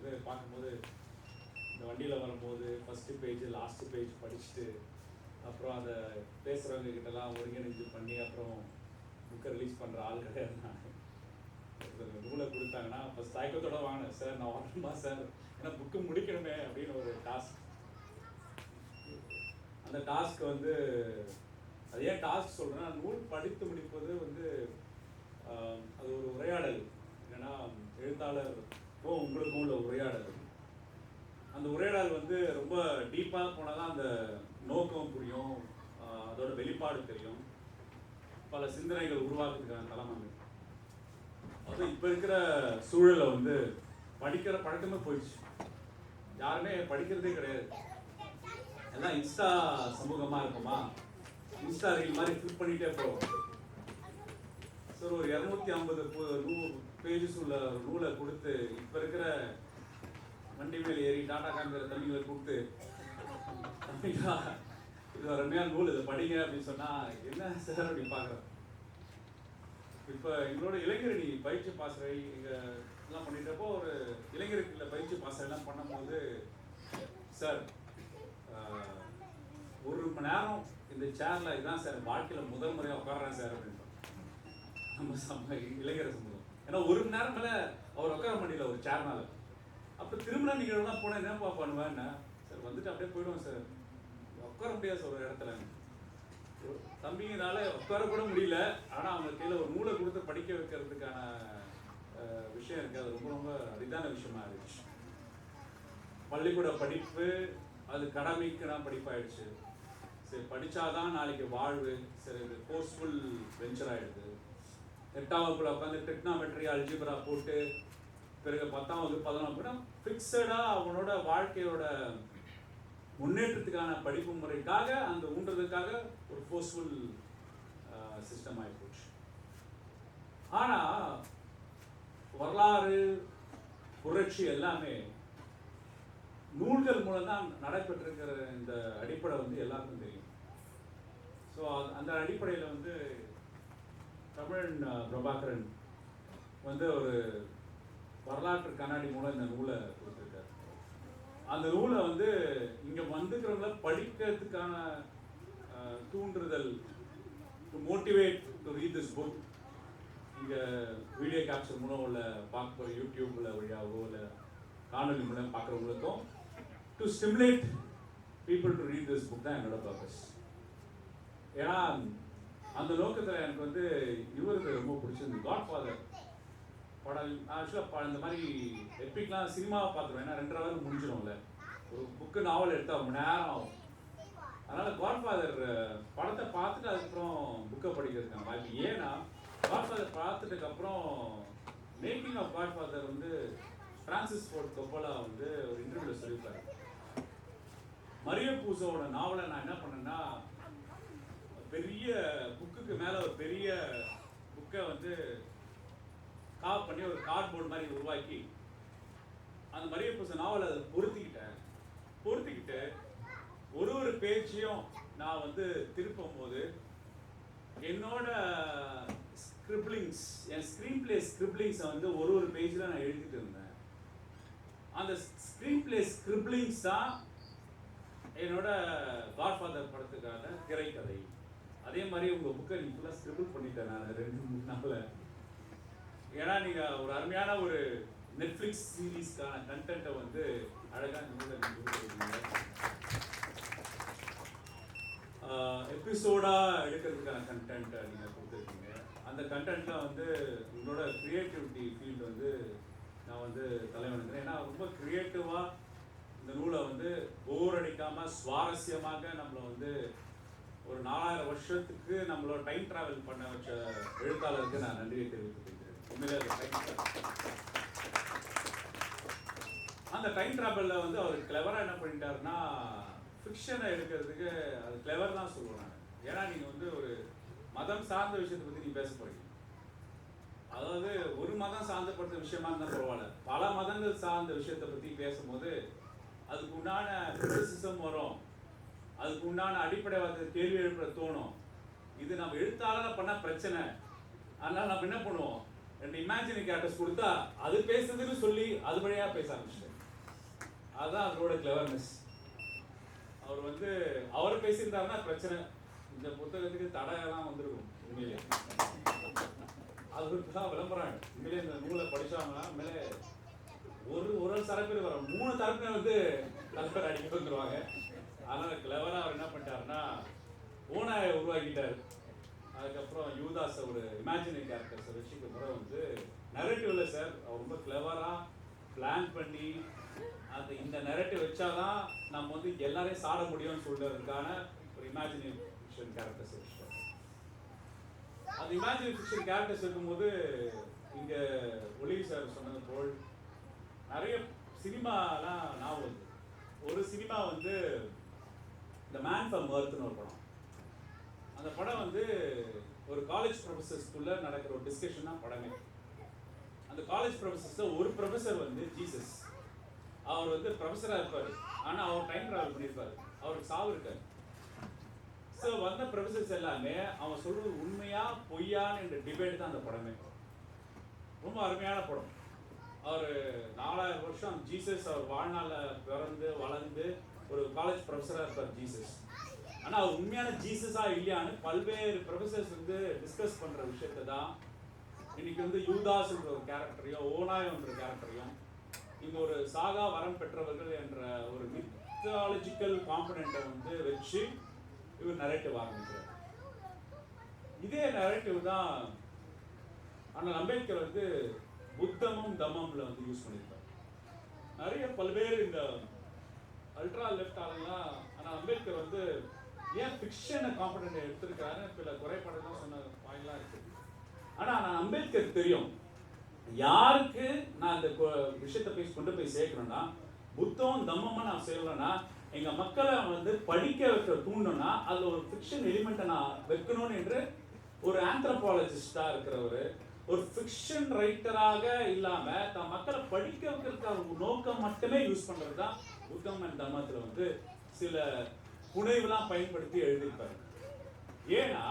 வந்து பார்க்கும்போது இந்த வண்டியில் வரும்போது ஃபஸ்ட்டு பேஜ் லாஸ்ட் பேஜ் படிச்சுட்டு அப்புறம் அதை பேசுகிறவங்க கிட்டலாம் ஒருங்கிணைஞ்சு பண்ணி அப்புறம் புக்கை ரிலீஸ் பண்ணுற ஆள் கிடையாது நான் ஒருத்தர் நூலை கொடுத்தாங்கன்னா ஃபஸ்ட் தயக்கத்தோட வாங்கினேன் சார் நான் வரணுமா சார்? ஏன்னா புக்கு முடிக்கணுமே அப்படின்னு ஒரு டாஸ்க் அந்த டாஸ்க் வந்து அது ஏன் டாஸ்க் சொல்கிறேன்னா நூல் படித்து முடிப்பது வந்து அது ஒரு உரையாடல். என்னன்னா எழுத்தாளர் உங்களுக்கும் உள்ள உரையாடல். அந்த உரையாடல் வந்து ரொம்ப டீப்பாக போனால் தான் அந்த நோக்கம் புரியும் அதோட வெளிப்பாடு தெரியும். பல சிந்தனைகள் உருவாக்குறதுக்கான தலைமை அது. இப்போ இருக்கிற சூழலை வந்து படிக்கிற பழக்கமே போயிடுச்சு. யாருமே படிக்கிறதே கிடையாது. எல்லாம் இன்ஸ்டா சமூகமாக இருக்குமா? இன்ஸ்டா ரீல் மாதிரி ஃபில் பண்ணிகிட்டே போகிறோம் சார் ஒரு இரநூத்தி ஐம்பது நூறு பேஜஸ் உள்ள ரூலை நூலை கொடுத்து இப்போ இருக்கிற வண்டி மேல் ஏறி டாடா காமிக்கிற தம்பிகளை கொடுத்து தம்பிங்களா இது அருமையான நூல் இதை படிங்க அப்படின்னு சொன்னால் என்ன சார் அப்படி பார்க்குறேன் இப்போ எங்களோட இளைஞரணி பயிற்சி பாசறை இங்கே எல்லாம் பண்ணிட்டப்போ ஒரு இளைஞருக்குள்ள பயிற்சி பாசறை எல்லாம் பண்ணும்போது சார் ஒரு மணி நேரம் இந்த சேர்ல இதான் சார் வாழ்க்கையில் முதல் முறையாக உட்காடுறேன் சார் அப்படின்னு. நம்ம சம இளைஞர் சமூகம் ஏன்னா ஒரு மணி நேரம் மேலே அவர் உட்கார முடியல ஒரு சேர்னால அப்போ திருமண நிகழ்வுலாம் போனால் என்னப்பா பண்ணுவேன்னா சார் வந்துட்டு அப்படியே போயிடுவோம் சார். உட்கார முடியாது சார் ஒரு இடத்துல. தம்பிங்கனால உட்கார கூட முடியல. ஆனால் அவங்க கையில் ஒரு நூலை கொடுத்து படிக்க வைக்கிறதுக்கான விஷயம் இருக்குது அது ரொம்ப ரொம்ப அரிதான விஷயமா இருந்துச்சு பள்ளிக்கூட படிப்பு அது கடமைக்குனா படிப்பாயிடுச்சு. சரி படித்தாதான் நாளைக்கு வாழ்வு. சரி இது ஃபோர்ஸ்ஃபுல் வெஞ்சர் ஆகிடுது எட்டாம் உட்காந்து டெக்னாமெட்ரி அல்ஜிபரா போட்டு பிறகு பத்தாம் வகுப்பு பதினொன்று கூட ஃபிக்ஸடாக அவனோட வாழ்க்கையோட முன்னேற்றத்துக்கான படிப்பு முறைக்காக அந்த ஊன்றதுக்காக ஒரு ஃபோர்ஸ்ஃபுல் சிஸ்டம் ஆகி போச்சு. ஆனால் வரலாறு புரட்சி எல்லாமே நூல்கள் மூலம் தான் நடைபெற்றிருக்கிற இந்த அடிப்படை வந்து எல்லாருக்கும் தெரியும். ஸோ அந்த அடிப்படையில் வந்து தமிழன் பிரபாகரன் வந்து ஒரு வரலாற்று கண்ணாடி மூலம் இந்த நூலை கொடுத்துருக்காரு. அந்த நூலை வந்து இங்கே வந்துக்கிறவங்கள படிக்கிறதுக்கான தூண்டுதல் to motivate to read this book இங்கே வீடியோ கேப்சர் மூலம் உள்ள பார்க்க யூடியூப்பில் வழியாகவோ இல்லை காணொலி மூலம் பார்க்குறவங்களுக்கும் to stimulate people to read this book தான் என்னோட பர்பஸ் ஏன்னா அந்த நோக்கத்தில் எனக்கு வந்து இவருக்கு ரொம்ப பிடிச்சிருந்து காட் ஃபாதர் படம் ஆக்சுவலாக இந்த மாதிரி எப்பிக்லாம் சினிமாவை பார்த்துருவேன் ஏன்னா ரெண்டரை ஹவர் முடிஞ்சிடும்ல ஒரு புக்கு நாவல் எடுத்தால் மணி நேரம் ஆகும். அதனால் காட்ஃபாதர் படத்தை பார்த்துட்டு அதுக்கப்புறம் புக்கை படிக்கிறதுக்கான வாய்ப்பு. ஏன்னா காட்ஃபாதர் ஃபாதர் அப்புறம் மேக்கிங் ஆஃப் காட்ஃபாதர் வந்து ஃப்ரான்சிஸ் ஃபோர்ட் கொப்பலா வந்து ஒரு இன்டர்வியூவில் சொல்லியிருப்பார். மரிய பூசோட நாவலை நான் என்ன பண்ணேன்னா பெரிய புக்குக்கு மேலே ஒரு பெரிய புக்கை வந்து காப் பண்ணி ஒரு கார்ட்போர்ட் மாதிரி உருவாக்கி அந்த மரிய பூச நாவலை அதை பொருத்திக்கிட்டேன். பொருத்திக்கிட்டு ஒரு ஒரு பேஜையும் நான் வந்து திருப்பும் போது என்னோட ஸ்கிரிப்ளிங்ஸ் என் ஸ்க்ரீன் பிளே ஸ்கிரிப்ளிங்ஸை வந்து ஒரு ஒரு பேஜில் நான் எழுதிட்டு இருந்தேன். அந்த ஸ்க்ரீன் பிளே ஸ்கிரிப்ளிங்ஸ் தான் என்னோட காட்ஃபாதர் படத்துக்கான திரைக்கதை. அதே மாதிரி உங்கள் புக்கை நீங்கள் ஃபுல்லாக ஸ்கிரிபிள் பண்ணிட்டேன் நான் ரெண்டு மூணு நாளில். ஏன்னா நீங்கள் ஒரு அருமையான ஒரு நெட்ஃப்ளிக்ஸ் சீரீஸ்க்கான கண்டென்ட்டை வந்து அழகாக நீங்கள் கொடுத்துருக்கீங்க எபிசோடாக எடுக்கிறதுக்கான கண்டென்ட்டை நீங்கள் கொடுத்துருக்கீங்க. அந்த கண்டென்ட்டில் வந்து உங்களோட க்ரியேட்டிவிட்டி ஃபீல்டு வந்து நான் வந்து தலைவணுங்கிறேன். ஏன்னா ரொம்ப க்ரியேட்டிவாக இந்த நூலை வந்து போர் அடிக்காமல் சுவாரஸ்யமாக நம்மளை வந்து ஒரு நாலாயிரம் வருஷத்துக்கு நம்மளோட டைம் டிராவல் பண்ண வச்ச எழுத்தாளருக்கு நான் நன்றியை தெரிவித்துக்கிறேன் உண்மையிலே அந்த டைம் டிராவலில் வந்து அவர் கிளவராக என்ன பண்ணிட்டாருன்னா ஃபிக்ஷனை எடுக்கிறதுக்கு அது கிளவர் தான் சொல்லுவேன் நான் ஏன்னா நீங்கள் வந்து ஒரு மதம் சார்ந்த விஷயத்தை பற்றி நீ பேச போகிறீங்க அதாவது ஒரு மதம் சார்ந்தப்படுத்த விஷயமா இருந்தால் பரவாயில்ல. பல மதங்கள் சார்ந்த விஷயத்தை பற்றி பேசும்போது அதுக்கு உண்டான கிரிட்டிசிசம் வரும். அதுக்கு உண்டான அடிப்படைவாத கேள்வி எழுப்புற தோணும். இது நம்ம எழுத்தாளராக பண்ண பிரச்சனை. அதனால நம்ம என்ன பண்ணுவோம்? ரெண்டு இமேஜினரி கேரக்டர்ஸ் கொடுத்தா அது பேசுதுன்னு சொல்லி அது வழியாக பேச ஆரம்பிச்சிட்டேன் அதுதான் அவரோட கிளவர்னஸ் அவர் வந்து அவர் பேசியிருந்தாருன்னா பிரச்சனை. இந்த புத்தகத்துக்கு தடையெல்லாம் வந்துருக்கும் உண்மையிலே. அதுக்கு தான் விளம்பரம். உண்மையிலே இந்த நூலை படிச்சாங்கன்னா மேலே ஒரு ஒரு தரப்பில் வர மூணு தரப்பினர் வந்து தலைவர் அடிக்க வந்துருவாங்க. அதனால் கிளவராக அவர் என்ன பண்ணிட்டாருன்னா ஓனாயை உருவாக்கிட்டார். அதுக்கப்புறம் யூதாஸ் ஒரு இமேஜினரி கேரக்டர்ஸை வச்சுக்க முறை வந்து நெரட்டிவ்ல சார் அவர் ரொம்ப கிளவராக பிளான் பண்ணி அந்த இந்த நெரட்டிவ் வச்சாதான் நம்ம வந்து எல்லாரையும் சாட முடியும்னு சொல்றதுக்கான ஒரு இமேஜினேஷன் ஃபிக்ஷன் கேரக்டர்ஸ் வச்சுட்டார் அந்த இமேஜினேஷன் கேரக்டர்ஸ் இருக்கும்போது இங்கே ஒளி சார் சொன்னது போல் நிறைய சினிமாலாம் ஞாபகம் ஒரு சினிமா வந்து இந்த மேன் ஃபார் மர்த்னு ஒரு படம். அந்த படம் வந்து ஒரு காலேஜ் ப்ரொஃபஸர்ஸ்குள்ள நடக்கிற ஒரு டிஸ்கஷன் தான் படமே. அந்த காலேஜ் ப்ரொஃபஸர்ஸ்ல ஒரு ப்ரொஃபஸர் வந்து ஜீசஸ் அவர் வந்து ப்ரொஃபஸராக இருப்பார். ஆனால் அவர் டைம் ட்ராவல் பண்ணியிருப்பார் அவருக்கு சாவு இருக்காரு ஸோ வந்த ப்ரொஃபஸர்ஸ் எல்லாமே அவன் சொல்றது உண்மையா பொய்யான்னு என்ற டிபேட் தான் அந்த படமே. ரொம்ப அருமையான படம். அவர் நாலாயிரம் வருஷம் ஜீசஸ் அவர் வாழ்நாளில் பிறந்து வளர்ந்து ஒரு காலேஜ் ப்ரொஃபஸராக இருப்பார் ஜீசஸ் ஆனால் அவர் உண்மையான ஜீசஸா இல்லையான்னு பல்வேறு ப்ரொஃபசர்ஸ் வந்து டிஸ்கஸ் பண்ணுற விஷயத்தை தான் இன்னைக்கு வந்து யூதாஸ்ன்ற ஒரு கேரக்டரையும் ஓனாயன்ற கேரக்டரையும் இங்கே ஒரு சாகா வரம் பெற்றவர்கள் என்ற ஒரு மித்தாலஜிக்கல் காம்பனண்ட்டை வந்து வச்சு இவர் நரேட்டிவ் ஆரம்பிக்கிறார். இதே நரேட்டிவ் தான் ஆனால் அம்பேத்கர் வந்து புத்தமும் தமம்ல வந்து யூஸ் பண்ணியிருப்பார். நிறைய பல்வேறு இந்த அல்ட்ரா லெஃப்ட் ஆளுங்களாம் ஆனால் அம்பேத்கர் வந்து ஏன் ஃபிக்ஷனை காம்படண்ட் எடுத்திருக்காரு சில குறைபாடுலாம் சொன்ன வாயிலாம் இருக்குது ஆனால் நான் அம்பேத்கர் தெரியும். யாருக்கு நான் அந்த விஷயத்தை போய் கொண்டு போய் சேர்க்கணும்னா புத்தம் தம்மமாக நான் செய்யலைன்னா எங்கள் மக்களை வந்து படிக்க வைக்க தூண்டோம்னா அதில் ஒரு ஃபிக்ஷன் எலிமெண்ட்டை நான் வைக்கணும்னு என்று ஒரு ஆந்த்ரபாலஜிஸ்டாக இருக்கிறவர் ஒரு ஃபிக்ஷன் ரைட்டராக இல்லாமல் தான் மக்களை படிக்க வைக்கிறதுக்காக நோக்கம் மட்டுமே யூஸ் பண்ணுறது தான் புத்தம் அண்ட் தம்மத்துல வந்து சில புனைவுலாம் பயன்படுத்தி எழுதியிருப்பாரு. ஏன்னா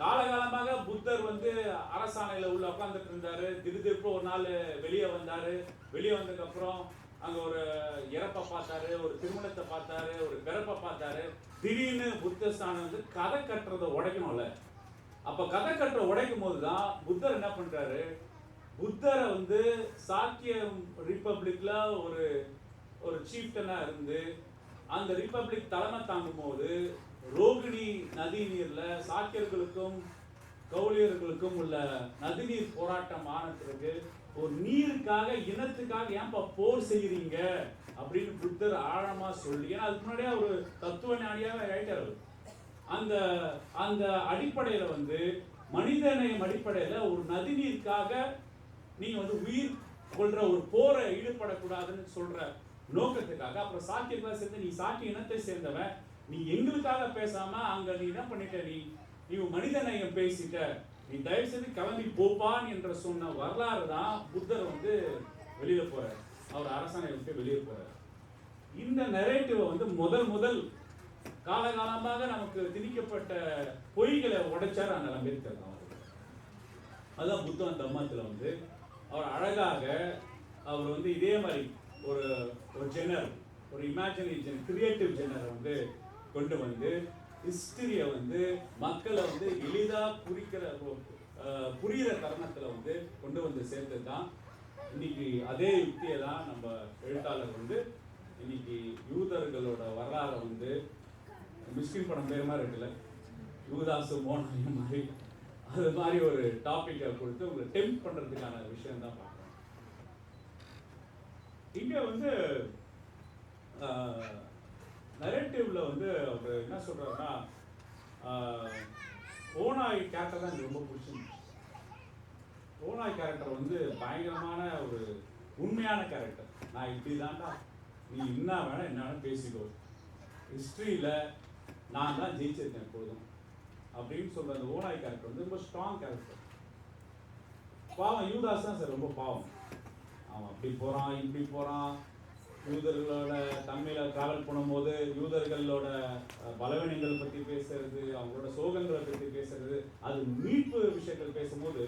காலகாலமாக புத்தர் வந்து அரசாணையில உள்ள உட்காந்துட்டு இருந்தாரு திடீர்னு ஒரு நாள் வெளியே வந்தாரு. வெளியே வந்ததுக்கு அப்புறம் அங்க ஒரு இறப்பை பார்த்தாரு ஒரு திருமணத்தை பார்த்தாரு ஒரு பிறப்பை பார்த்தாரு. திடீர்னு புத்த ஸ்தானம் வந்து கதை கட்டுறதை உடைக்கணும்ல. அப்ப கதை கட்டுற உடைக்கும் போது தான் புத்தர் என்ன பண்றாரு? புத்தரை வந்து சாக்கிய ரிப்பப்ளிக்ல ஒரு ஒரு சீஃப்டனாக இருந்து அந்த ரிப்பப்ளிக் தலைமை தாங்கும் போது ரோகிணி நதி நீரில் சாக்கியர்களுக்கும் கௌலியர்களுக்கும் உள்ள நதிநீர் போராட்டம் ஆனதுக்கு ஒரு நீருக்காக இனத்துக்காக ஏன்பா போர் செய்கிறீங்க அப்படின்னு புத்தர் ஆழமாக சொல்லி ஏன்னா அதுக்கு முன்னாடியே ஒரு தத்துவ ஞானியாக ஆயிட்டார் அந்த அந்த அடிப்படையில் வந்து மனிதநேயம் அடிப்படையில் ஒரு நதிநீருக்காக நீங்கள் வந்து உயிர் கொள்கிற ஒரு போரை ஈடுபடக்கூடாதுன்னு சொல்கிற நோக்கத்துக்காக அப்புறம் சாக்கியர்களா சேர்ந்து நீ சாக்கிய இனத்தை சேர்ந்தவன் நீ எங்களுக்காக பேசாம அங்க நீ என்ன பண்ணிட்ட? நீ நீ மனிதநேயம் பேசிட்ட. நீ தயவு செய்து கிளம்பி போப்பான் என்ற சொன்ன வரலாறு தான் புத்தர் வந்து வெளியில போறார். அவர் அரசாணை விட்டு வெளியே போறார். இந்த நெரேட்டிவை வந்து முதல் முதல் காலகாலமாக நமக்கு திணிக்கப்பட்ட பொய்களை உடைச்சார் அந்த அம்பேத்கர் தான் அவர். அதுதான் புத்தன் தம்மத்தில் வந்து அவர் அழகாக அவர் வந்து இதே மாதிரி ஒரு ஒரு ஜெனர் ஒரு இமேஜினேஷன் கிரியேட்டிவ் ஜெனரை வந்து கொண்டு வந்து ஹிஸ்டரியை வந்து மக்களை வந்து எளிதாக புரிக்கிற புரிகிற தருணத்தில் வந்து கொண்டு வந்து சேர்த்தது தான் இன்னைக்கு அதே யுக்தியை தான் நம்ம எழுத்தாளர் வந்து இன்னைக்கு யூதர்களோட வரலாறை வந்து மிஸ்கின் படம் பேர் மாதிரி இருக்குல்ல யூதாசு மோனாயும் மாதிரி அது மாதிரி ஒரு டாப்பிக்கை கொடுத்து உங்களை டெம்ப் பண்ணுறதுக்கான விஷயம் தான் இங்கே வந்து நரேட்டிவ்ல வந்து அவர் என்ன சொல்கிறாருன்னா ஓனாய் கேரக்டர் தான் எனக்கு ரொம்ப பிடிச்சிருந்துச்சு. ஓனாய் கேரக்டர் வந்து பயங்கரமான ஒரு உண்மையான கேரக்டர் நான் இப்படி தான்டா நீ என்ன வேணால் என்ன பேசிக்கோ. ஹிஸ்ட்ரியில் நான் தான் ஜெயிச்சிருக்கேன் எப்பொழுதும். அப்படின்னு சொல்கிற அந்த ஓனாய் கேரக்டர் வந்து ரொம்ப ஸ்ட்ராங் கேரக்டர் பாவம் யூதாஸ் தான் சார் ரொம்ப பாவம். அவன் அப்படி போகிறான் இப்படி போகிறான் யூதர்களோட தன்மையில டிராவல் பண்ணும்போது யூதர்களோட பலவீனங்களை பலவீனங்கள் பேசுறது அவங்களோட சோகங்களை பற்றி பேசுறது அது மீட்பு விஷயங்கள் பேசும்போது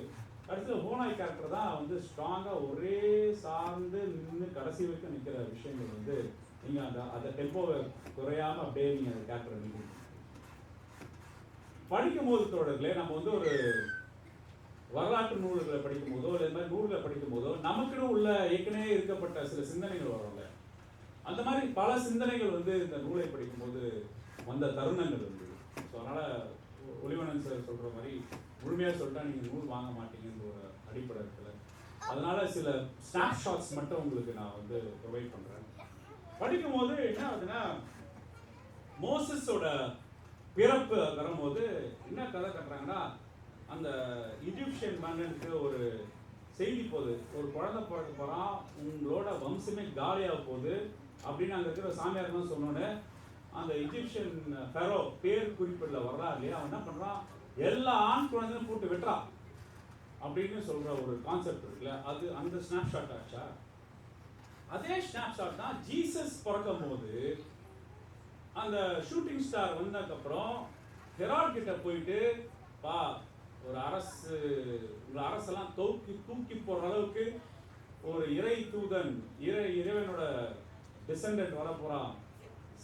கடைசியில் ஹோனாய் கேரக்டர் தான் வந்து ஸ்ட்ராங்காக ஒரே சார்ந்து நின்று கடைசி வரைக்கும் நிற்கிற விஷயங்கள் வந்து நீங்கள் அந்த அந்த டெம்போவை குறையாம அப்படியே நீங்கள் அந்த கேரக்டரை நிற்கணும் படிக்கும் போது தோழர்களே நம்ம வந்து ஒரு வரலாற்று நூல்களை படிக்கும் போதோ இல்லை இந்த மாதிரி நூல்களை படிக்கும் போதோ நமக்குன்னு உள்ள ஏற்கனவே இருக்கப்பட்ட சில சிந்தனைகள் வரும்ல. அந்த மாதிரி பல சிந்தனைகள் வந்து இந்த நூலை படிக்கும்போது வந்த தருணங்கள் இருந்தது ஸோ அதனால் ஒளிவனன் சார் சொல்கிற மாதிரி முழுமையாக சொல்லிட்டா நீங்கள் நூல் வாங்க மாட்டீங்கன்ற ஒரு அடிப்படை இருக்குல்ல. அதனால சில ஸ்னாப்ஷாட்ஸ் மட்டும் உங்களுக்கு நான் வந்து ப்ரொவைட் பண்ணுறேன் படிக்கும்போது என்ன ஆகுதுன்னா மோசஸோட பிறப்பு வரும்போது என்ன கதை கட்டுறாங்கன்னா அந்த இஜிப்சியன் மன்னனுக்கு ஒரு செய்தி போகுது. ஒரு குழந்தை பிறக்க போகிறான் உங்களோட வம்சமே காலியாக போகுது அப்படின்னு அங்கே இருக்கிற சாமியார்லாம் சொன்னோன்னு அந்த இஜிப்சியன் ஃபெரோ பேர் குறிப்பிடல வர்றா இல்லையா? அவன் என்ன பண்ணுறான் எல்லா ஆண் குழந்தையும் கூட்டு வெட்டுறான் அப்படின்னு சொல்கிற ஒரு கான்செப்ட் இருக்குல்ல அது அந்த ஸ்னாப்ஷாட் ஆச்சா? அதே ஸ்னாப்ஷாட் தான் ஜீசஸ் பிறக்கும் போது அந்த ஷூட்டிங் ஸ்டார் வந்ததுக்கப்புறம் ஹெராட் கிட்ட போயிட்டு பா ஒரு அரசு ஒரு அரசெல்லாம் தூக்கி தூக்கி போகிற அளவுக்கு ஒரு இறை தூதன் இறை இறைவனோட டிசண்டன்ட் வர போகிறான்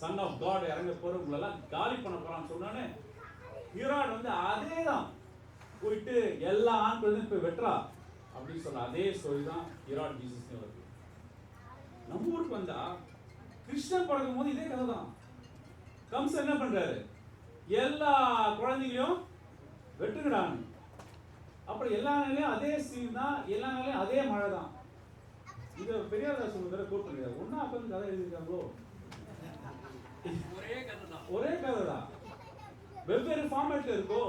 சன் ஆஃப் காட் இறங்க போகிற உங்களெல்லாம் காலி பண்ண போகிறான்னு சொன்னானே ஈரான் வந்து அதே தான் போயிட்டு எல்லா ஆண்களையும் போய் வெட்டுறா. அப்படின்னு சொல்ல அதே ஸ்டோரி தான் ஈரான் ஜீசஸ் வருது. நம்ம ஊருக்கு வந்தா கிருஷ்ணன் பழகும் போது இதே கதை தான். கம்சன் என்ன பண்றாரு? எல்லா குழந்தைகளையும் வெட்டுகிறான். அப்புறம் எல்லா நிலையும் அதே சீன் தான் எல்லா நிலையும் அதே மழை தான். இதை பெரியார் சொல்லுங்கிற கோட் பண்ணிடுறாரு ஒன்னா உட்காந்து கதை எழுதியிருக்காங்களோ? ஒரே கதை தான். ஒரே கதை தான். வெவ்வேறு ஃபார்மேட்ல இருக்கோ?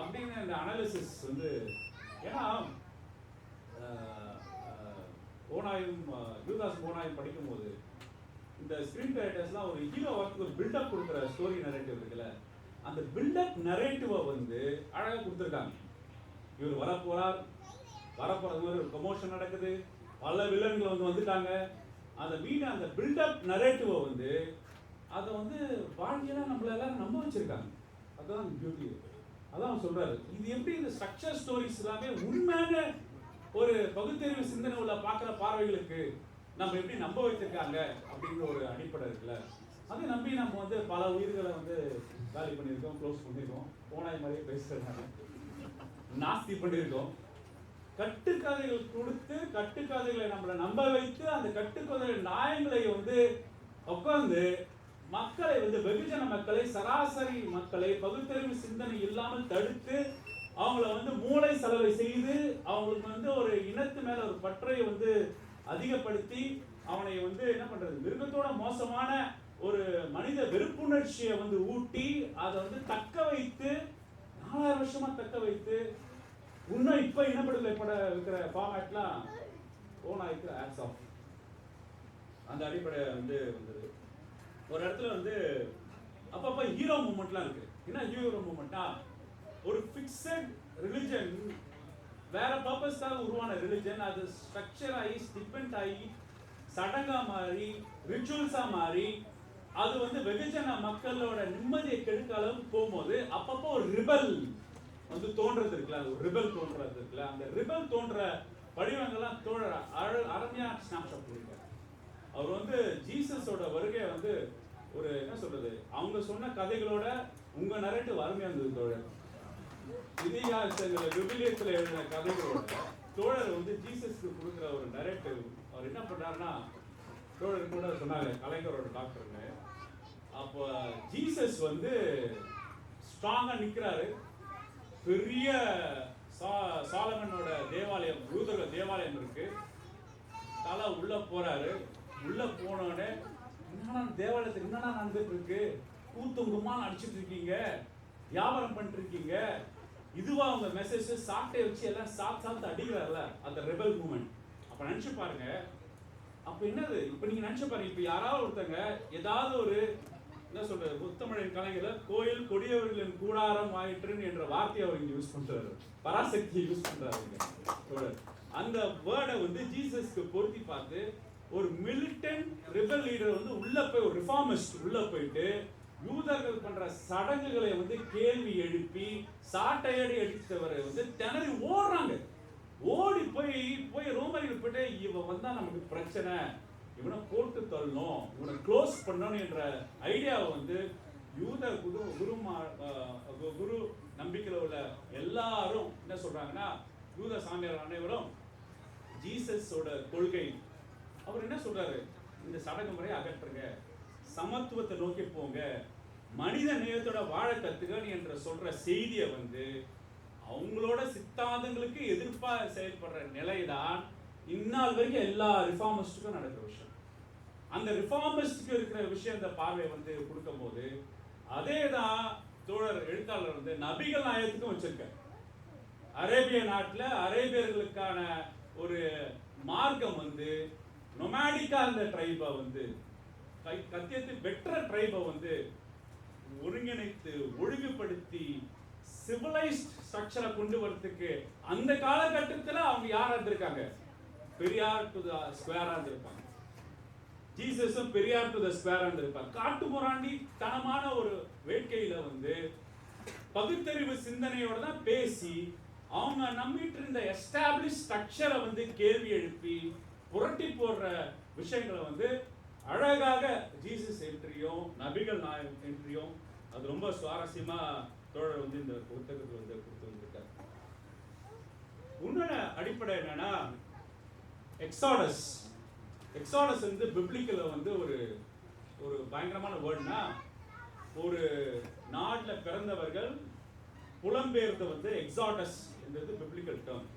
அப்படின்னு இந்த அனாலிசிஸ் வந்து ஏன்னா ஓனாயும் யூதாஸ் ஓனாயும் படிக்கும்போது இந்த ஸ்கிரீன் ரைட்டர்ஸ்லாம் ஒரு ஹீரோ ஒர்க்கு ஒரு பில்டப் கொடுக்குற ஸ்டோரி நரேட்டிவ் இருக்குல்ல அந்த பில்டப் நரேட்டிவை வந்து அழகாக கொடுத்துருக்காங்க. இவர் வரப்போறார் வரப்போற மாதிரி ஒரு ப்ரொமோஷன் நடக்குது. பல வில்லன்கள் வந்து வந்துட்டாங்க. அந்த வீடு அந்த பில்டப் நரேட்டிவை வந்து அதை வந்து வாழ்க்கையெல்லாம் நம்மள எல்லாரும் நம்ப வச்சிருக்காங்க. அதுதான் பியூட்டி அதான் அவர் சொல்றாரு. இது எப்படி இந்த ஸ்ட்ரக்சர் ஸ்டோரிஸ் எல்லாமே உண்மையான ஒரு பகுத்தறிவு சிந்தனை உள்ள பார்க்குற பார்வைகளுக்கு நம்ம எப்படி நம்ப வச்சிருக்காங்க அப்படிங்கிற ஒரு அடிப்படை இருக்குல்ல. அதை நம்பி நம்ம வந்து பல உயிர்களை வந்து காலி பண்ணியிருக்கோம் க்ளோஸ் பண்ணியிருக்கோம். போனாய் மாதிரியே பேசுறதுனால நாஸ்தி பண்ணியிருக்கோம். கட்டுக்கதைகள் கொடுத்து கட்டுக்கதைகளை நம்மளை நம்ப வைத்து அந்த கட்டுக்கதை நாயங்களை வந்து உட்கார்ந்து மக்களை வந்து வெகுஜன மக்களை சராசரி மக்களை பகுத்தறிவு சிந்தனை இல்லாமல் தடுத்து அவங்கள வந்து மூளை செலவை செய்து அவங்களுக்கு வந்து ஒரு இனத்து மேல ஒரு பற்றை வந்து அதிகப்படுத்தி அவனை வந்து என்ன பண்றது மிருகத்தோட மோசமான ஒரு மனித வெறுப்புணர்ச்சியை வந்து ஊட்டி அதை வந்து தக்க வைத்து நாலாயிரம் வருஷமா தக்க வைத்து இன்னும் இப்ப இனப்படுதலை பட இருக்கிற ஃபார்மேட்லாம் ஓனாய்க்கு ஆட்ஸ் ஆஃப் அந்த அடிப்படை வந்து வந்தது. ஒரு இடத்துல வந்து அப்பப்ப ஹீரோ மூமெண்ட்லாம் இருக்கு. என்ன ஹீரோ மூமெண்ட்டா ஒரு ஃபிக்ஸட் ரிலிஜன் வேற பர்பஸ்க்காக உருவான ரிலிஜன் அது ஸ்ட்ரக்சர் ஆகி ஸ்டிப்பெண்ட் ஆகி சடங்கா மாறி ரிச்சுவல்ஸா மாறி அது வந்து வெகுஜன மக்களோட நிம்மதியை கெடுக்க அளவுக்கு போகும்போது அப்பப்போ ஒரு ரிபல் வந்து தோன்றது இருக்குல்ல அது ஒரு ரிபல் தோன்றது இருக்குல்ல. அந்த ரிபல் தோன்ற வடிவங்கள்லாம் தோழ அழ- அருமையாக ஸ்னாப்ஷாட் பண்ணிருக்காரு அவர் வந்து ஜீசஸோட வருகை வந்து ஒரு என்ன சொல்றது அவங்க சொன்ன கதைகளோட உங்க நரேட்டிவ் அருமையா இருந்தது தோழர். இதிகாசங்களை விபிலியத்தில் எழுதின கதைகளோட தோழர் வந்து ஜீசஸ்க்கு கொடுக்குற ஒரு நரேட்டிவ் அவர் என்ன பண்றாருன்னா தோழர் கூட சொன்னாங்க கலைஞரோட டாக்டர்னு. அப்போ ஜீசஸ் வந்து ஸ்ட்ராங்காக நிற்கிறாரு பெரிய சா- சாலமனோட தேவாலயம் யூதர தேவாலயம் இருக்கு. தலை உள்ளே போகிறாரு உள்ளே போனோடனே என்னடா தேவாலயத்துக்கு என்னடா நடந்துட்டு இருக்கு? கூத்துங்குமான்னு அடிச்சுட்டு இருக்கீங்க. வியாபாரம் பண்ணிட்டு இருக்கீங்க. இதுவா அவங்க மெசேஜ் சாப்பிட்டே வச்சு எல்லாம் சாப்பிட்டு சாப்பிட்டு அடிக்கிறார்ல அந்த ரெபல் மூமெண்ட் அப்போ நினச்சி பாருங்க அப்ப என்னது? இப்ப நீங்க நினைச்ச பாருங்க இப்ப யாராவது ஒருத்தங்க ஏதாவது ஒரு என்ன சொல்றது முத்தமிழின் கலைஞர்ல கோயில் கொடியவர்களின் கூடாரம் ஆயிற்றுன்னு என்ற வார்த்தையை அவர் இங்க யூஸ் பண்றாரு. பராசக்தியை யூஸ் பண்றாரு அந்த வேர்டை வந்து ஜீசஸ்க்கு பொருத்தி பார்த்து ஒரு மிலிட்டன்ட் ரிபல் லீடர் வந்து உள்ள போய் ஒரு ரிஃபார்மிஸ்ட் உள்ள போயிட்டு யூதர்கள் பண்ற சடங்குகளை வந்து கேள்வி எழுப்பி சாட்டையடி அடித்தவரை வந்து திணறி ஓடுறாங்க ஓடி போய் போய் ரோமர்கள் போயிட்டு இவன் வந்தா நமக்கு பிரச்சனை. இவனை போட்டு தள்ளணும். இவனை க்ளோஸ் பண்ணணும் என்ற ஐடியாவை வந்து யூத குரு குரு குரு நம்பிக்கையில் உள்ள எல்லாரும் என்ன சொல்றாங்கன்னா யூத சாமியார் அனைவரும் ஜீசஸோட கொள்கை. அவர் என்ன சொல்றாரு? இந்த சடங்கு முறையை அகற்றுங்க. சமத்துவத்தை நோக்கி போங்க. மனித நேயத்தோட வாழ கத்துக்கன்னு என்ற சொல்ற செய்தியை வந்து அவங்களோட சித்தாந்தங்களுக்கு எதிர்ப்பா செயல்படுற நிலைதான் இந்நாள் வரைக்கும் எல்லா ரிஃபார்மிஸ்டுக்கும் நடக்கிற விஷயம். அந்த ரிஃபார்மிஸ்டுக்கு இருக்கிற விஷயம் இந்த பார்வை வந்து கொடுக்கும்போது அதே தான் தோழர் எழுத்தாளர் வந்து நபிகள் நாயகத்துக்கும் வச்சிருக்க அரேபிய நாட்டில் அரேபியர்களுக்கான ஒரு மார்க்கம் வந்து நொமாடிக்கா அந்த ட்ரைபை வந்து கை கத்தியத்து பெற்ற ட்ரைபை வந்து ஒருங்கிணைத்து ஒழுங்குபடுத்தி சிவிலைஸ்ட் ஸ்ட்ரக்சரை கொண்டு வரதுக்கு அந்த காலகட்டத்தில் அவங்க யார் இருந்திருக்காங்க? பெரியார் டு த ஸ்கொயரா இருந்திருப்பாங்க. ஜீசஸும் பெரியார் டு த ஸ்கொயரா இருந்திருப்பாங்க காட்டு முராண்டி தனமான ஒரு வேட்கையில வந்து பகுத்தறிவு சிந்தனையோட தான் பேசி அவங்க நம்பிட்டு இருந்த எஸ்டாப்ளிஷ் ஸ்ட்ரக்சரை வந்து கேள்வி எழுப்பி புரட்டி போடுற விஷயங்களை வந்து அழகாக ஜீசஸ் என்ட்ரியும் நபிகள் நாயகம் என்ட்ரியும் அது ரொம்ப சுவாரஸ்யமா தோழர் வந்து இந்த புத்தகத்தில் வந்து கொடுத்து வந்திருக்கார். உன்னோட அடிப்படை என்னன்னா எக்ஸாடஸ் எக்ஸாடஸ் வந்து பிப்ளிக்கில் வந்து ஒரு ஒரு பயங்கரமான வேர்ட்னா ஒரு நாட்டில் பிறந்தவர்கள் புலம்பெயர்ந்து வந்து எக்ஸாடஸ் என்றது பிப்ளிக்கல் டேர்ம்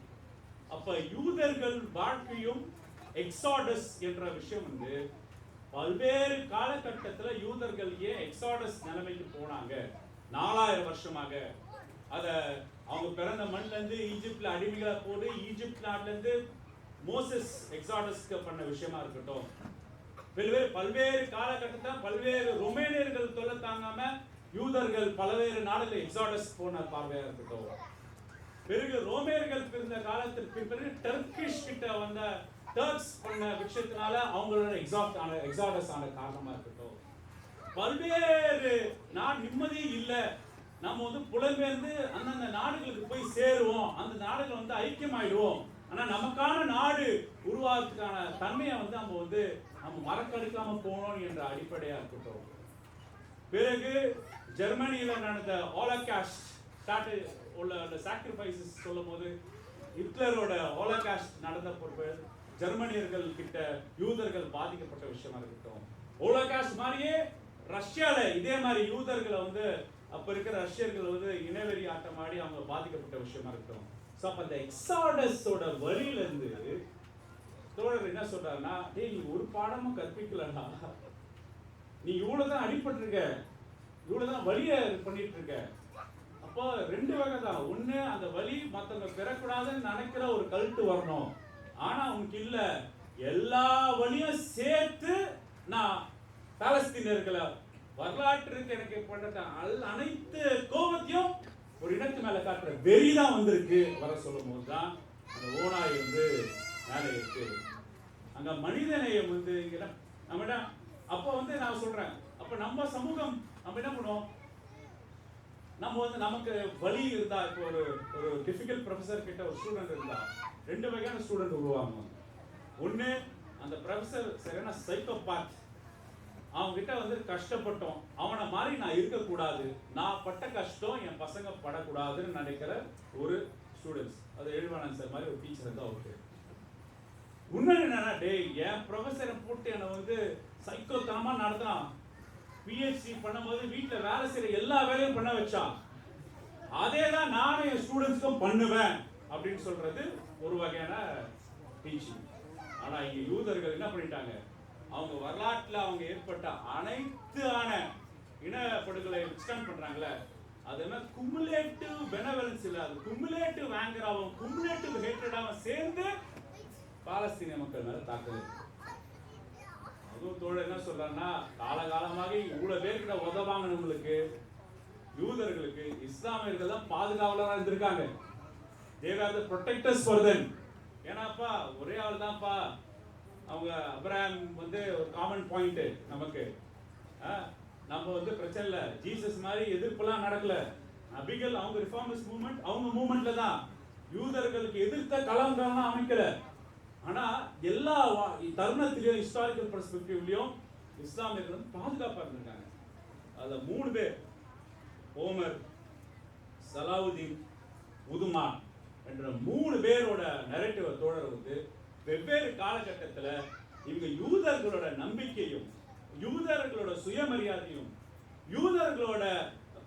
அப்போ யூதர்கள் வாழ்க்கையும் எக்ஸாடஸ் என்ற விஷயம் வந்து பல்வேறு காலகட்டத்தில் யூதர்கள் ஏன் எக்ஸாடஸ் நிலைமைக்கு போனாங்க? நாலாயிரம் வருஷமாக. அதை அவங்க பிறந்த மண்ணிலேருந்து ஈஜிப்டில் ஈஜிப்ட்ல போட்டு போது ஈஜிப்ட் நாட்டிலேருந்து மோசஸ் எக்ஸாடஸ்க்கு பண்ண விஷயமா இருக்கட்டும். பல்வேறு பல்வேறு காலகட்டத்தில் பல்வேறு ரொமேனியர்கள் தொல்லை தாங்காம யூதர்கள் பல்வேறு நாடுகள் எக்ஸாடஸ் போன பார்வையா இருக்கட்டும். பிறகு ரோமேர்கள் பிறந்த காலத்திற்கு பிறகு டர்கிஷ் கிட்ட வந்த டர்க்ஸ் பண்ண விஷயத்தினால அவங்களோட எக்ஸாப்ட் ஆன எக்ஸாடஸ் ஆன காரணமா இருக்கட்டும். பல்வேறு நான் நிம்மதியே இல்லை. நம்ம வந்து புலம்பெயர்ந்து அந்தந்த நாடுகளுக்கு போய் சேருவோம். அந்த நாடுகள் வந்து ஐக்கியமாயிடுவோம். ஆனால் நமக்கான நாடு உருவாகிறதுக்கான தன்மையை வந்து நம்ம வந்து நம்ம மறக்கெடுக்காம போகணும் என்ற அடிப்படையா இருக்கட்டும். பிறகு ஜெர்மனியில நடந்த ஓலகாஸ்ட் ஸ்டார்ட் உள்ள அந்த சாக்ரிஃபைசஸ் சொல்லும் போது ஹிட்லரோட ஓலகாஸ்ட் நடந்த பொறுப்பு ஜெர்மனியர்கள் கிட்ட யூதர்கள் பாதிக்கப்பட்ட விஷயமா இருக்கட்டும். ஓலகாஸ்ட் மாதிரியே ரஷ்யால இதே மாதிரி யூதர்களை வந்து அப்ப இருக்கிற ரஷ்யர்கள் வந்து இனவெறி ஆட்டம் ஆடி அவங்க பாதிக்கப்பட்ட விஷயமா இருக்கட்டும். ஸோ அப்போ அந்த எக்ஸாடஸோட வரியிலேருந்து தோழர் என்ன சொல்றாருன்னா டேய் நீ ஒரு பாடமும் கற்பிக்கலன்னா நீ இவ்வளோ தான் அடிபட்டிருக்க. இவ்வளவுதான் வழியை பண்ணிட்டு இருக்க அப்போ ரெண்டு வகை தான். ஒன்று அந்த வழி மற்றவங்க பெறக்கூடாதுன்னு நினைக்கிற ஒரு கல்ட்டு வரணும். ஆனால் உனக்கு இல்லை. எல்லா வழியும் சேர்த்து நான் பாலஸ்தீனர்களை வரலாற்றுக்கு எனக்கு பண்ணிட்டேன் அல் அனைத்து கோபத்தையும் ஒரு இனத்து மேல காட்டுற வெறி தான் வந்திருக்கு வர சொல்லும் போது தான் அந்த ஓனாய் வந்து மேலே இருக்கு அங்க மனிதநேயம் வந்து இங்க என்ன- நம்ம அப்போ வந்து நான் சொல்றேன் அப்ப நம்ம சமூகம் நம்ம என்ன பண்ணுவோம்? நம்ம வந்து நமக்கு வழி இருந்தா இப்போ ஒரு ஒரு டிஃபிகல்ட் ப்ரொஃபஸர் கிட்ட ஒரு ஸ்டூடெண்ட் இருந்தா ரெண்டு வகையான ஸ்டூடெண்ட் உருவாங்க ஒன்று அந்த ப்ரொஃபசர் சரியான சைக்கோபாத் அவங்க கிட்ட வந்து கஷ்டப்பட்டோம். அவனை மாதிரி நான் இருக்கக்கூடாது. நான் பட்ட கஷ்டம் என் பசங்க படக்கூடாதுன்னு நினைக்கிற ஒரு ஸ்டூடெண்ட்ஸ் அது எழுவானந்த் சார் மாதிரி ஒரு டீச்சர் தான் அவருக்கு. உண்மை என்னன்னா டேய் என் ப்ரொஃபஸரை போட்டு என்னை வந்து சைக்கோத்தனமாக நடத்தான் பிஹெச்டி பண்ணும்போது வீட்டில் வேலை செய்கிற எல்லா வேலையும் பண்ண வச்சான். அதே தான் நானும் என் ஸ்டூடெண்ட்ஸ்க்கும் பண்ணுவேன் அப்படின்னு சொல்றது ஒரு வகையான டீச்சிங் ஆனால் இங்கே யூதர்கள் என்ன பண்ணிட்டாங்க? அவங்க வரலாற்றில் அவங்க ஏற்பட்ட அனைத்து ஆன இனப்படுகொலை எக்ஸ்டெண்ட் பண்ணுறாங்களே அது என்ன? குமுலேட்டிவ் பெனவலன்ஸ் இல்லை அது குமுலேட்டிவ் ஆங்கராவும் குமுலேட்டிவ் ஹேட்ரடாவும் சேர்ந்து பாலஸ்தீன மக்கள் மேலே தாக்குதல் அதுவும் தோழர் என்ன சொல்றாருன்னா காலகாலமாக இவ்வளவு பேர்கிட்ட நம்மளுக்கு யூதர்களுக்கு இஸ்லாமியர்கள் தான் பாதுகாவலராக இருந்திருக்காங்க. தேவ் ப்ரொடெக்டர்ஸ் ஃபார் ஏன்னாப்பா ஒரே ஆள் தான்ப்பா அவங்க அப்ராம் வந்து ஒரு காமன் பாயிண்ட்டு நமக்கு. நம்ம வந்து பிரச்சனை இல்லை. ஜீசஸ் மாதிரி எதிர்ப்பெல்லாம் நடக்கல. அபிகல் அவங்க ரிஃபார்மஸ் மூமெண்ட் அவங்க மூமெண்ட்ல தான். யூதர்களுக்கு எதிர்த்த களங்கள்லாம் அமைக்கல. ஆனா எல்லா வா- தருணத்திலையும் ஹிஸ்டாரிக்கல் பெர்ஸ்பெக்டிவ்லயும் இஸ்லாமியர்கள் வந்து பாதுகாப்பாக இருந்திருக்காங்க. அதுல மூணு பேர். ஓமர் சலாவுதீன் உதுமா என்ற மூணு பேரோட நரேட்டிவ தோழர் வந்து வெவ்வேறு காலகட்டத்துல இவங்க யூதர்களோட நம்பிக்கையும் யூதர்களோட சுயமரியாதையும் யூதர்களோட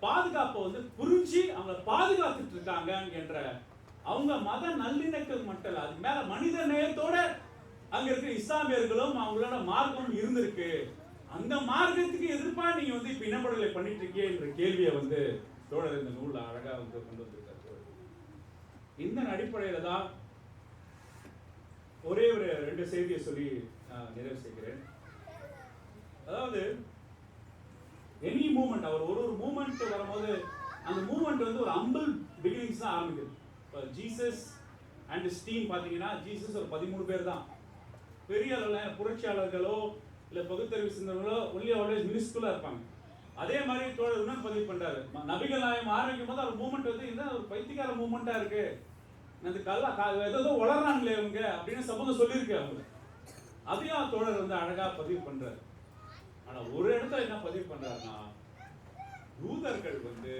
பாதுகாப்பை வந்து புரிஞ்சு அவங்களை பாதுகாத்துட்டு இருக்காங்க என்ற அவங்க மத நல்லிணக்கம் மட்டும் இல்லை அது மேல மனித நேயத்தோட அங்க இருக்கிற இஸ்லாமியர்களும் அவங்களோட மார்க்கமும் இருந்திருக்கு. அந்த மார்க்கத்துக்கு எதிர்ப்பா நீங்க வந்து இப்ப இனப்படுகொலை பண்ணிட்டு இருக்கீங்க என்ற கேள்வியை வந்து தோழர் இந்த நூல்ல அழகா வந்து கொண்டு வந்திருக்காரு இந்த அடிப்படையில தான் ஒரே ஒரு ரெண்டு செய்தியை சொல்லி நான் நிறைவு செய்கிறேன். அதாவது எனி மூமெண்ட் அவர் ஒரு ஒரு மூமெண்ட் வரும்போது அந்த மூமெண்ட் வந்து ஒரு அம்பல் பிகினிங்ஸ் தான் ஆரம்பிக்குது. இப்போ ஜீசஸ் அண்ட் ஸ்டீம் பார்த்தீங்கன்னா ஜீசஸ் ஒரு பதிமூணு பேர் தான். பெரிய அளவில் புரட்சியாளர்களோ இல்லை பகுத்தறிவு சிந்தனைகளோ ஒன்லி ஆல்வேஸ் மினிஸ்குலாக இருப்பாங்க. அதே மாதிரி தோழர் பதிவு பண்ணுறாரு நபிகள் நாயம் ஆரம்பிக்கும் போது அவர் மூமெண்ட் வந்து இந்த ஒரு பைத்தியக்கார மூமெண்ட்டாக இருக்கு. அந்த கல்லா ஏதோ வளர்றாங்களே இவங்க அப்படின்னு சம்பந்தம் சொல்லியிருக்கு அவங்க அதையும் தோழர் வந்து அழகா பதிவு பண்றாரு. ஆனா ஒரு இடத்துல என்ன பதிவு பண்றாருன்னா யூதர்கள் வந்து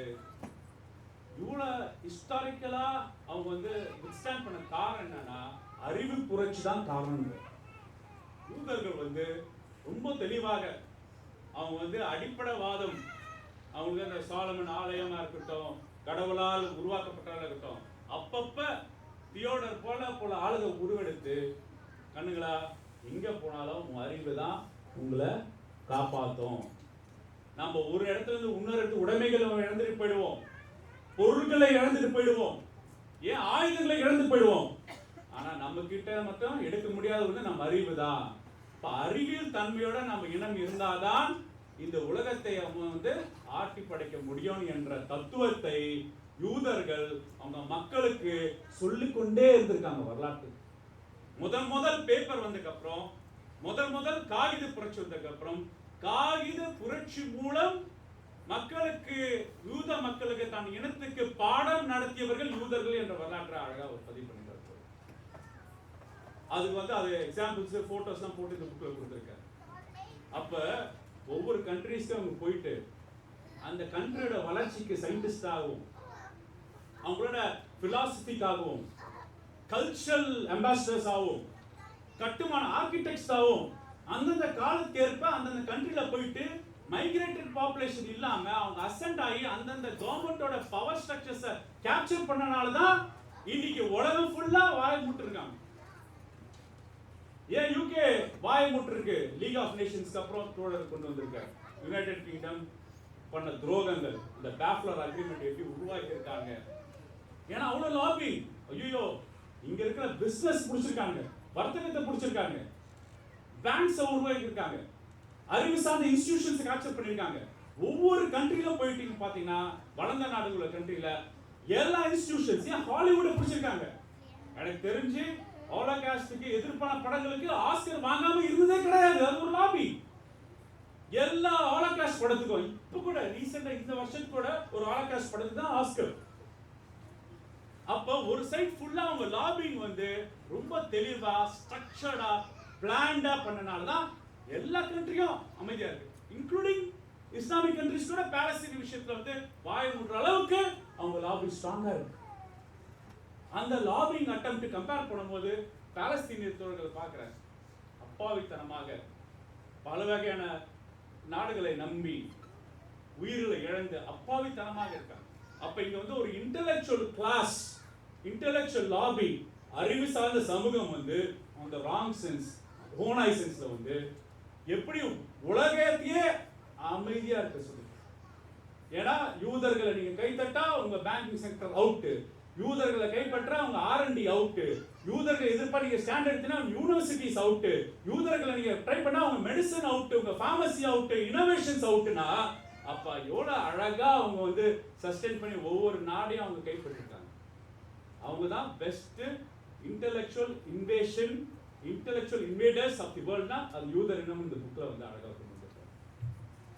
இவ்வளோ ஹிஸ்டாரிக்கலா அவங்க வந்து எக்ஸ்டாண்ட் பண்ண காரணம் என்னன்னா அறிவு புரட்சி தான் காரணம் யூதர்கள் வந்து ரொம்ப தெளிவாக அவங்க வந்து அடிப்படைவாதம் அவங்களுக்கு அந்த சாலமன் ஆலயமா இருக்கட்டும் கடவுளால் உருவாக்கப்பட்டதாக இருக்கட்டும் அப்பப்ப தியோடர் போல போல ஆளுக உருவெடுத்து கண்ணுங்களா எங்க போனாலும் அறிவு தான் உங்களை காப்பாத்தும். நம்ம ஒரு இடத்துல இருந்து இன்னொரு இடத்து உடைமைகளை இழந்துட்டு போயிடுவோம். பொருட்களை இழந்துட்டு போயிடுவோம். ஏன் ஆயுதங்களை இழந்து போயிடுவோம்? ஆனா நம்ம கிட்ட மட்டும் எடுக்க முடியாத ஒண்ணு நம்ம அறிவு தான். இப்ப அறிவியல் தன்மையோட நம்ம இனம் இருந்தாதான் இந்த உலகத்தை அவங்க வந்து ஆட்டி படைக்க முடியும் என்ற தத்துவத்தை யூதர்கள் அவங்க மக்களுக்கு சொல்லிக்கொண்டே இருந்திருக்காங்க வரலாற்று. முதல் முதல் பேப்பர் வந்ததுக்கு அப்புறம் முதல் முதல் காகித புரட்சி வந்ததுக்கு அப்புறம் காகித புரட்சி மூலம் மக்களுக்கு யூத மக்களுக்கு தன் இனத்துக்கு பாடம் நடத்தியவர்கள் யூதர்கள் என்ற வரலாற்றை அழகா ஒரு பதிவு பண்ணிருக்காரு அதுக்கு வந்து அது எக்ஸாம்பிள்ஸ் போட்டோஸ்லாம் போட்டு இந்த புக்கில் கொடுத்துருக்காரு. அப்ப ஒவ்வொரு கண்ட்ரீஸ்க்கும் அவங்க போயிட்டு அந்த கண்ட்ரியோட வளர்ச்சிக்கு சயின்டிஸ்டாகவும் அவங்களோட பிலாசபிக்காகவும் கல்ச்சரல் அம்பாசிடர்ஸ் ஆகும் கட்டுமான ஆர்கிடெக்ட்ஸ் ஆகும் அந்தந்த காலத்துக்கு ஏற்ப அந்தந்த கண்ட்ரில போயிட்டு மைக்ரேட்டட் பாப்புலேஷன் இல்லாம அவங்க அசென்ட் ஆகி அந்தந்த கவர்மெண்டோட பவர் ஸ்ட்ரக்சர்ஸை கேப்சர் பண்ணனால தான் இன்னைக்கு உலகம் ஃபுல்லா வாய் முட்டிருக்காங்க. ஏன் யூகே வாய் முட்டிருக்கு? லீக் ஆஃப் நேஷன்ஸ்க்கு அப்புறம் தோழர் கொண்டு வந்திருக்காரு. யுனைடெட் கிங்டம் பண்ண துரோகங்கள் இந்த பேஃப்லர் அக்ரிமெண்ட் எப்படி உருவாக்கி இருக்காங்க ஏன்னா அவ்வளோ லாபி ஐயோ இங்க இருக்கிற பிசினஸ் பிடிச்சிருக்காங்க வர்த்தகத்தை பிடிச்சிருக்காங்க பேங்க்ஸ் உருவாக்கி இருக்காங்க அறிவு சார்ந்த இன்ஸ்டிடியூஷன்ஸ் கேப்சர் பண்ணியிருக்காங்க. ஒவ்வொரு கண்ட்ரிலும் போயிட்டீங்க பார்த்தீங்கன்னா வளர்ந்த நாடுகளோட கண்ட்ரியில் எல்லா இன்ஸ்டிடியூஷன்ஸ் ஏன் பிடிச்சிருக்காங்க எனக்கு தெரிஞ்சு ஹோலோகாஸ்டுக்கு எதிர்ப்பான படங்களுக்கு ஆஸ்கர் வாங்காம இருந்ததே கிடையாது. அது ஒரு லாபி எல்லா ஹோலோகாஸ்ட் படத்துக்கும் இப்போ கூட ரீசெண்டாக இந்த வருஷத்துக்கு கூட ஒரு ஹோலோகாஸ்ட் படத்துக்கு தான் ஆஸ்கர். அப்போ ஒரு சைட் ஃபுல்லா அவங்க லாபிங் வந்து ரொம்ப தெளிவா ஸ்ட்ரக்சர்டா பிளான்டா பண்ணனால தான் எல்லா கண்ட்ரியும் அமைதியா இருக்கு. இன்க்ளூடிங் இஸ்லாமிக் கண்ட்ரிஸ் கூட பேலஸ்தீன் விஷயத்துல வந்து வாய மூடுற அளவுக்கு அவங்க லாபி ஸ்ட்ராங்கா இருக்கு. அந்த லாபிங் அட்டம் கம்பேர் பண்ணும்போது பாலஸ்தீனிய தோழர்களை பார்க்குறேன் அப்பாவித்தனமாக பல வகையான நாடுகளை நம்பி உயிர்களை இழந்து அப்பாவித்தனமாக இருக்காங்க. அப்ப இங்க வந்து ஒரு இன்டெலெக்சுவல் கிளாஸ் இன்டலெக்சுவல் லாபி அறிவு சார்ந்த சமூகம் வந்து அந்த ராங் சென்ஸ் ஓனாய் சென்ஸ்ல வந்து எப்படி உலகத்தையே அமைதியா இருக்க சொல்லு. ஏன்னா யூதர்களை நீங்க கைத்தட்டா உங்க பேங்கிங் செக்டர் அவுட்டு யூதர்களை கைப்பற்ற அவங்க ஆர்என்டி அவுட்டு யூதர்களை எதிர்ப்பா நீங்க ஸ்டாண்ட் எடுத்தீங்கன்னா யூனிவர்சிட்டிஸ் அவுட்டு யூதர்களை நீங்க ட்ரை பண்ணா அவங்க மெடிசன் அவுட்டு உங்க ஃபார்மசி அவுட்டு இனோவேஷன்ஸ் அவுட்டுனா அப்ப எவ்வளவு அழகா அவங்க வந்து சஸ்டெயின் பண்ணி ஒவ்வொரு நாடையும் அவங்க கைப்பற்றிருக்காங்க. அவங்க தான் best intellectual invasion intellectual invaders of the வேர்ல்ட்னா அது யூதர் இனம் இந்த புக்கில் வந்து அழகாக கொண்டு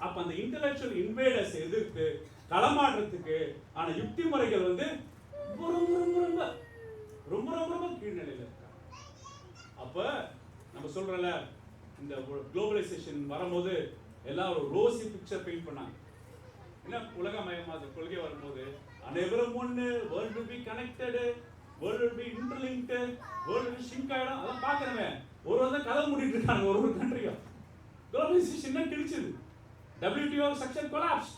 அப்ப அந்த இன்டலெக்சுவல் இன்வேடர்ஸ் எதிர்த்து களமாடுறதுக்கு ஆன யுக்தி முறைகள் வந்து ரொம்ப ரொம்ப ரொம்ப ரொம்ப ரொம்ப ரொம்ப ரொம்ப கீழ்நிலையில இருக்காங்க. அப்போ நம்ம சொல்றோம்ல இந்த குளோபலைசேஷன் வரும்போது எல்லாம் ஒரு ரோசி பிக்சர் பெயிண்ட் பண்ணாங்க. என்ன உலகமயமாத கொள்கை வரும்போது அனைவரும் ஒண்ணு world will be connected world will be interlinked world will sync ஆயிடும். அதெல்லாம் பார்க்குறவன் ஒரு வந்து கதை மூடிட்டு இருக்காங்க ஒரு ஒரு கண்ட்ரியும் குளோபலைசேஷன் கிழிச்சது? டபிள்யூடிஓ செக்ஷன் கொலாப்ஸ்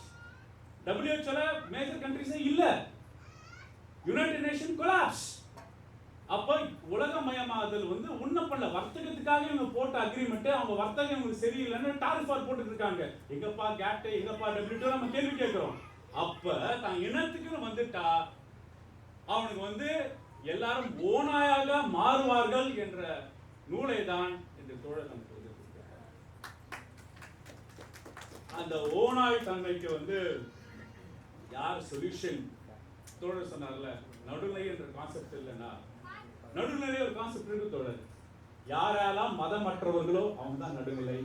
டபிள்யூஹெச்ஓல மேஜர் கண்ட்ரிஸே இல்ல. யுனைடெட் நேஷன் கொலாப்ஸ் அப்போ உலகமயமாதல் வந்து உன்ன பண்ணல. வர்த்தகத்துக்காக இவங்க போட்ட அக்ரிமெண்ட் அவங்க வர்த்தகம் இவங்களுக்கு சரியில்லைன்னு டாரிஃபார் போட்டுட்டு இருக்காங்க. எங்கப்பா கேட்டு எங்கப்பா டபிள்யூடிஓ நம்ம கேள்வி கேட்கிறோம். அப்ப தான் இனத்துக்குன்னு வந்துட்டா அவனுக்கு வந்து எல்லாரும் ஓனாயாக மாறுவார்கள் என்ற நூலை தான் இந்த தோழர் நமக்கு அந்த ஓநாய் தன்மைக்கு வந்து யார் சொல்யூஷன் தோழர் சொன்னார்ல நடுநிலை என்ற கான்செப்ட் இல்லைன்னா. நடுநிலை ஒரு கான்செப்ட் இருக்கு தோழர். யாரெல்லாம் மதமற்றவர்களோ அவங்க தான் நடுநிலை.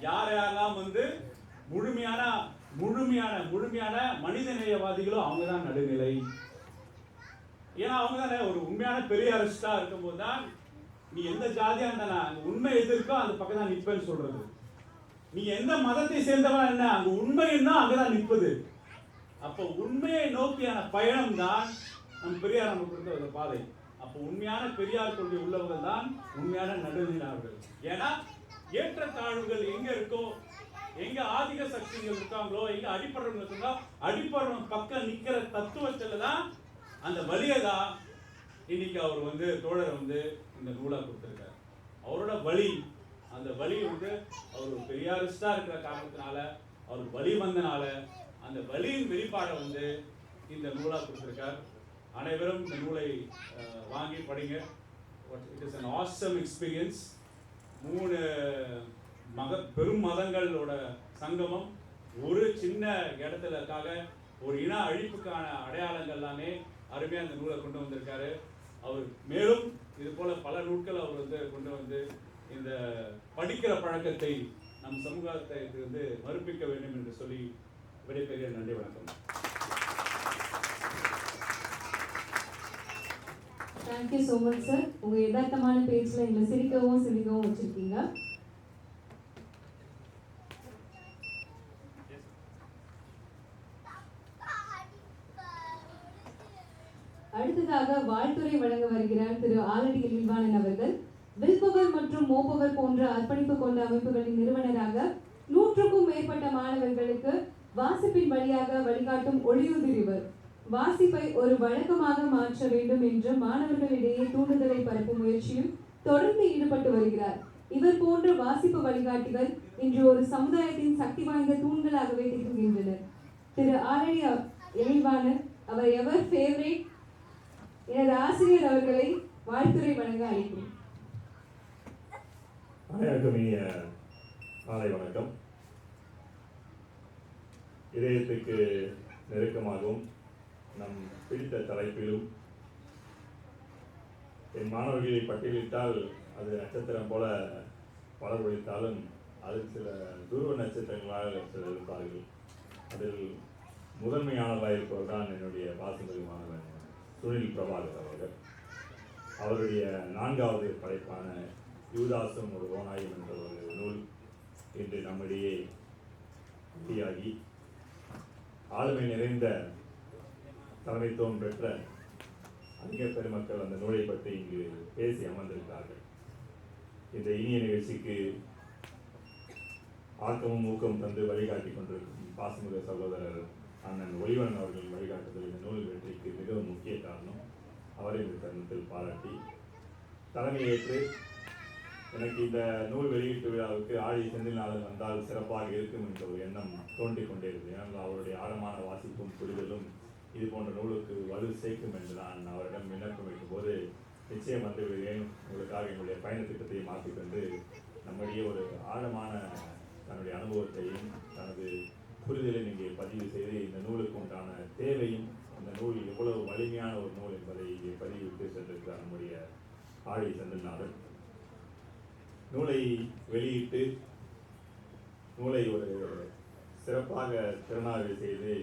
யார் யாரெல்லாம் வந்து முழுமையான முழுமையான முழுமையான மனிதநேயவாதிகளும் அவங்க தான் நடுநிலை. ஏன்னா அவங்க தானே ஒரு உண்மையான பெரிய அரசிட்டா இருக்கும்போது தான் நீ எந்த ஜாதியா இருந்தா அந்த உண்மை எது இருக்கோ அந்த பக்கம் தான் நிற்பேன்னு சொல்றது. நீ எந்த மதத்தை சேர்ந்தவன் என்ன அங்க உண்மைன்னா அங்கதான் நிற்பது. அப்போ உண்மையை நோக்கியான பயணம் தான் நம் பெரியார் நமக்கு இருந்த ஒரு பாதை. அப்போ உண்மையான பெரியார் கொள்கை உள்ளவர்கள் தான் உண்மையான நடுநிலையாளர்கள் ஏன்னா ஏற்றத்தாழ்வுகள் எங்க இருக்கோ எங்க ஆதிக சக்திகள் இருக்காங்களோ எங்க அடிப்படை இருக்கோ பக்கம் நிக்கிற தத்துவத்துல தான் அந்த வழியை தான் இன்னைக்கு அவர் வந்து தோழர் வந்து இந்த நூலா கொடுத்துருக்காரு. அவரோட வழி அந்த வழி வந்து அவர் ஒரு பெரியாரிஸ்டா இருக்கிற காரணத்தினால அவர் வழி வந்தனால அந்த வழியின் வெளிப்பாடை வந்து இந்த நூலா கொடுத்துருக்கார். அனைவரும் இந்த நூலை வாங்கி படிங்க. It is an awesome experience மூணு மக பெரும் மதங்களோட சங்கமம். ஒரு சின்ன இடத்துலக்காக ஒரு இன அழிப்புக்கான அடையாளங்கள் எல்லாமே அருமையாக அந்த நூலை கொண்டு வந்திருக்காரு. அவர் மேலும் இது போல பல நூட்கள் அவர் வந்து கொண்டு வந்து இந்த படிக்கிற பழக்கத்தை நம் சமூகத்தை வந்து மறுப்பிக்க வேண்டும் என்று சொல்லி விடைபெறுகிற நன்றி வணக்கம். தேங்க்யூ ஸோ மச் சார் உங்கள் யதார்த்தமான பேஜ்ல எங்களை சிரிக்கவும் சிரிக்கவும் வச்சுருக்கீங்க. விருதுக்காக வாழ்த்துறை வழங்க வருகிறார் திரு ஆலடி இல்வானன் அவர்கள். வில்பவர் மற்றும் மோபவர் போன்ற அர்ப்பணிப்பு கொண்ட அமைப்புகளின் நிறுவனராக நூற்றுக்கும் மேற்பட்ட மாணவர்களுக்கு வாசிப்பின் வழியாக வழிகாட்டும் ஒளியுதிரிவர் வாசிப்பை ஒரு வழக்கமாக மாற்ற வேண்டும் என்று மாணவர்களிடையே தூண்டுதலை பரப்பும் முயற்சியில் தொடர்ந்து ஈடுபட்டு வருகிறார். இவர் போன்ற வாசிப்பு வழிகாட்டிகள் இன்று ஒரு சமுதாயத்தின் சக்தி வாய்ந்த தூண்களாகவே திகழ்கின்றனர். Thiru Arani Ezhilvanan our ever favourite எனது ஆசிரியர் அவர்களை வாழ்த்துறை வழங்க அழைக்கிறேன் அனைவருக்கும் இனிய காலை வணக்கம். இதயத்துக்கு நெருக்கமாகவும் நம் பிடித்த தலைப்பிலும் என் மாணவர்களை பட்டியலிட்டால் அது நட்சத்திரம் போல பலர் ஒழித்தாலும் அதில் சில துருவ நட்சத்திரங்களாக சிலர் இருப்பார்கள். அதில் முதன்மையானதாக இருப்பவர் தான் என்னுடைய பாசமிகு மாணவன். சுனில் பிரபாகர் அவர்கள். அவருடைய நான்காவது படைப்பான யுவதாசம் ஒரு ஓநாயும் என்ற ஒரு நூல் இன்று நம்மிடையே வெளியாகி ஆளுமை நிறைந்த தலைமைத்துவம் பெற்ற அதிக பெருமக்கள் அந்த நூலை பற்றி இங்கு பேசி அமர்ந்திருக்கிறார்கள் இந்த இனிய நிகழ்ச்சிக்கு ஆக்கமும் ஊக்கமும் தந்து வழிகாட்டி கொண்டிருக்கும் பாசமுக சகோதரர் அண்ணன் ஒளிவன் அவர்கள் வழிகாட்டுதல் இந்த நூல் வெற்றிக்கு மிகவும் முக்கிய காரணம். அவரை இந்த தருணத்தில் பாராட்டி தலைமையேற்று எனக்கு இந்த நூல் வெளியீட்டு விழாவுக்கு ஆழி செந்தில்நாதன் வந்தால் சிறப்பாக இருக்கும் என்ற ஒரு எண்ணம் தோன்றிக் கொண்டே இருந்தது. ஏனென்றால் அவருடைய ஆழமான வாசிப்பும் புரிதலும் இது போன்ற நூலுக்கு வலு சேர்க்கும் என்று நான் அவரிடம் விண்ணப்பம் வைக்கும்போது நிச்சயம் வந்து விடுவேன் உங்களுக்காக எங்களுடைய பயண திட்டத்தை மாற்றிக்கொண்டு நம்முடைய ஒரு ஆழமான தன்னுடைய அனுபவத்தையும் தனது புரிதலை நீங்கள் பதிவு செய்து இந்த நூலுக்கு உண்டான தேவையும் இந்த நூல் எவ்வளவு வலிமையான ஒரு நூல் என்பதை இங்கே பதிவிட்டு சென்றிருக்கிறார் நம்முடைய ஆழி செந்தில்நாதன். நூலை வெளியிட்டு நூலை ஒரு சிறப்பாக திறனாய்வு செய்து